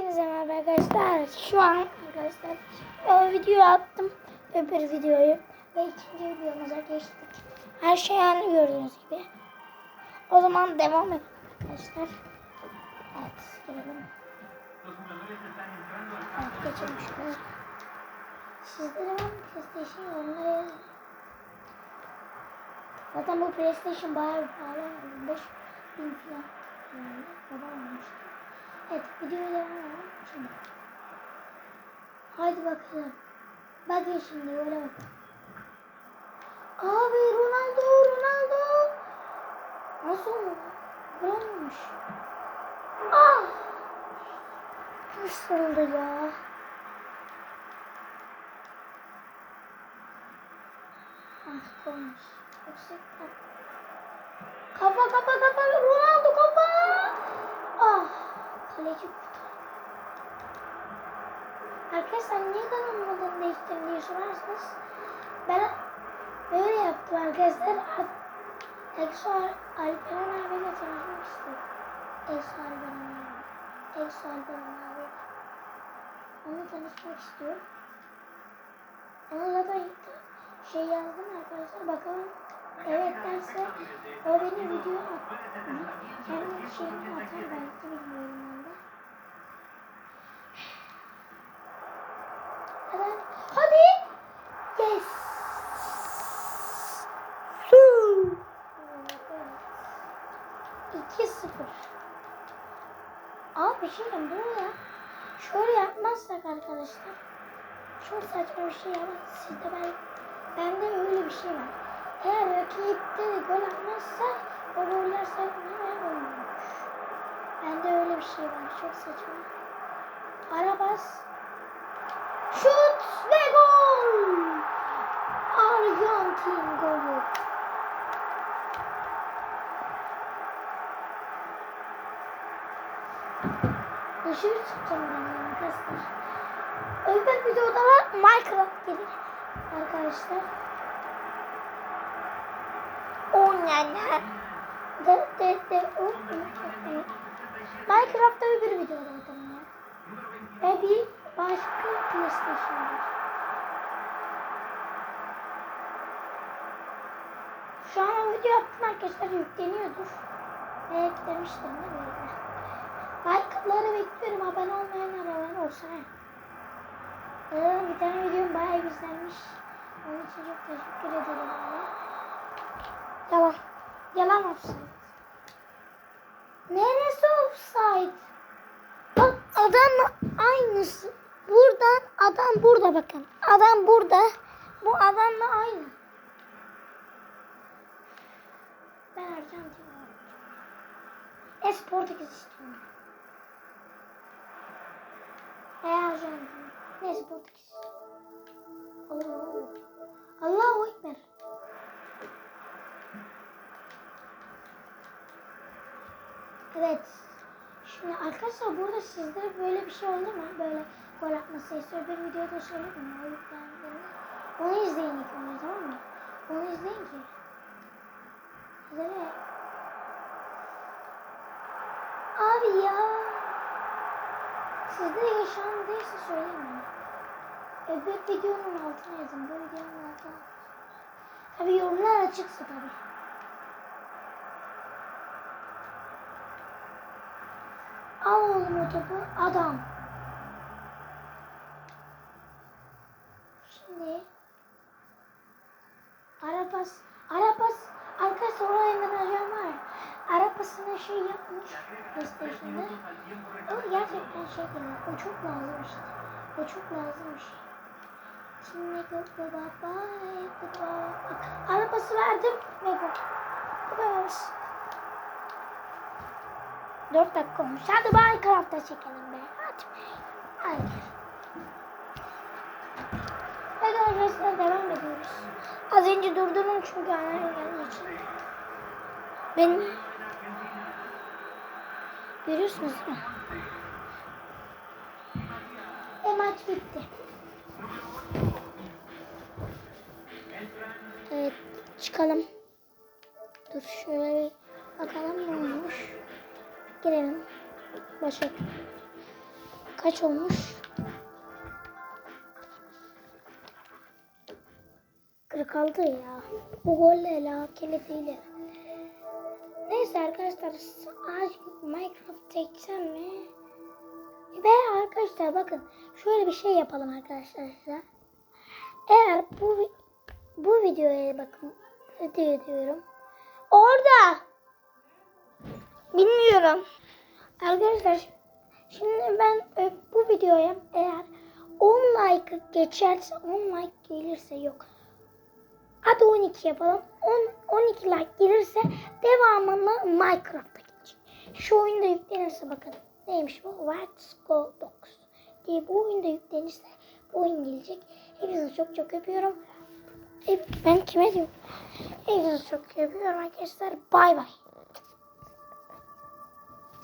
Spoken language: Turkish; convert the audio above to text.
Hepinize merhaba arkadaşlar. Şu an arkadaşlar o videoyu attım. Öbür videoyu. Ve ikinci videomuza geçtik. Her şey yani gördüğünüz gibi. O zaman devam edelim arkadaşlar. Evet girelim. Evet geçelim şuraya. Sizlere ben PlayStation yorumları Zaten bu PlayStation bayağı bir pahalı. 5 bin falan. Yani babam almıştı. Evet edelim. Şimdi. Haydi bakalım. Bakın şimdi öyle bak. Abi Ronaldo Ronaldo. Nasıl oldu? Olmuş. Ah. Nasıl oldu ya? Ah. Yüksek Kafa kafa kafa Ronaldo kafa. Ah kaleci. Arkadaşlar niye kanalımın adını değiştirdim diye sorarsanız ben böyle yaptım arkadaşlar. Exo Alperen abiyle tanışmak istedim. Exo Alperen abi. Exo Alperen abi. Onunla tanışmak istiyorum. Ona zaten şey yazdım arkadaşlar bakalım evet derse o benim video at kendi şeyimi atar belki bilmiyorum ben de. Hadi. Hadi. Yes. Su. Evet. 2-0. Abi bir şey ya. Şöyle yapmazsak arkadaşlar. Çok saçma bir şey ama sizde ben bende öyle bir şey var. Eğer rakipte de gol atmazsa o goller sayılmıyor olmuş. Bende öyle bir şey var. Çok saçma. Arabas. Şut ve gol. Arjantin golü. Dışarı çıkacağım ben arkadaşlar. Öbür videoda da Minecraft gelir arkadaşlar. Oynanlar. De de de o Minecraft'ta öbür videoda atalım ya. Ve bir başka PlayStation var. Şu an o video yaptım arkadaşlar yükleniyordur. Ve eklemiştim de böyle. Like'ları bekliyorum. Abone olmayan aralar olsa. Ee, bir tane videom bayağı izlenmiş. Onun için çok teşekkür ederim. Abi. Yalan. Yalan offside. Neresi offside? Bak adam aynısı. Buradan adam burada bakın. Adam burada. Bu adamla aynı. Ben Arjantin Es Portekiz istiyorum. Veya Arjantin. Neyse Portekiz. Allah Allahu Ekber. Evet. Şimdi arkadaşlar burada sizde böyle bir şey oldu mu? Böyle gol atma sayısı öbür videoda söyledim mi? O yüklendiğinde. Onu izleyin ilk önce tamam mı? Onu izleyin ki. Size. Abi ya. Sizde yaşandıysa bana. Öbür videonun altına yazın. Bu videonun altına. Tabi yorumlar açıksa tabi. Al oğlum o topu. Adam. Şimdi Arapas Arapas arkadaşlar oraya menajör var. Arapasına şey yapmış PlayStation'da. O gerçekten şey değil. O çok lazım işte. O çok lazım şey. Şimdi gol baba Arabası verdim ve gol. Bu kadar. 4 dakika olmuş. Hadi Minecraft'ta çekelim be. Hadi. Hayır. Evet arkadaşlar devam ediyoruz. Az önce durdurdum çünkü annem geldiği için. Ben Görüyorsunuz değil mi? E maç bitti. Evet çıkalım. Dur şöyle bir bakalım ne olmuş. Girelim. Başak. Kaç olmuş? 46 ya. Bu golle la kilitiyle. Neyse arkadaşlar ağaç Minecraft çekeceğim mi? Ve arkadaşlar bakın şöyle bir şey yapalım arkadaşlar size. Eğer bu bu videoya bakın video diyorum. Orada. Bilmiyorum. Arkadaşlar şimdi ben e, bu videoya eğer 10 like geçerse 10 like gelirse yok. Hadi 12 yapalım. 10 12 like gelirse devamını Minecraft'a geçecek. Şu oyunda yüklenirse bakın. Neymiş bu? Let's Go Box diye bu oyunda yüklenirse bu oyun gelecek. Hepinizi çok çok öpüyorum. Ben kime diyorum? Hepinizi çok öpüyorum arkadaşlar. Bay bay.